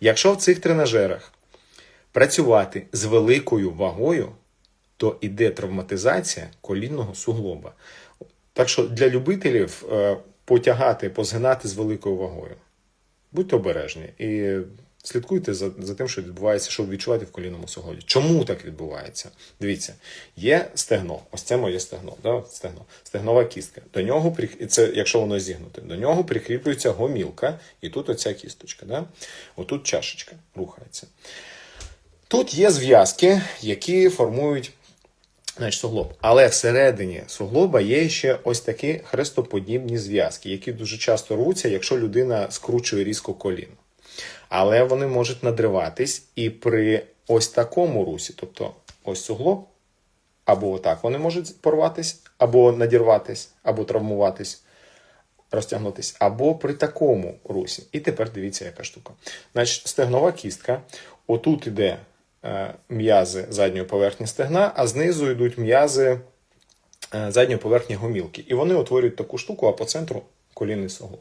Якщо в цих тренажерах працювати з великою вагою, то іде травматизація колінного суглоба. Так що для любителів е, потягати, позгинати з великою вагою. Будьте обережні і слідкуйте за, за тим, що відбувається, що ви відчуваєте в колінному суглобі. Чому так відбувається? Дивіться, є стегно. Ось це моє стегно. Да? Стегно. Стегнова кістка. До нього це, якщо воно зігнуте, до нього прикріплюється гомілка, і тут оця кісточка. Да? Отут чашечка рухається. Тут є зв'язки, які формують значить, суглоб. Але всередині суглоба є ще ось такі хрестоподібні зв'язки, які дуже часто рвуться, якщо людина скручує різко коліно. Але вони можуть надриватись і при ось такому русі, тобто ось суглоб, або отак вони можуть порватись, або надірватись, або травмуватись, розтягнутись, або при такому русі. І тепер дивіться, яка штука. Значить, стегнова кістка. Отут іде е, м'язи задньої поверхні стегна, а знизу йдуть м'язи е, задньої поверхні гомілки. І вони утворюють таку штуку, а по центру колінний суглоб.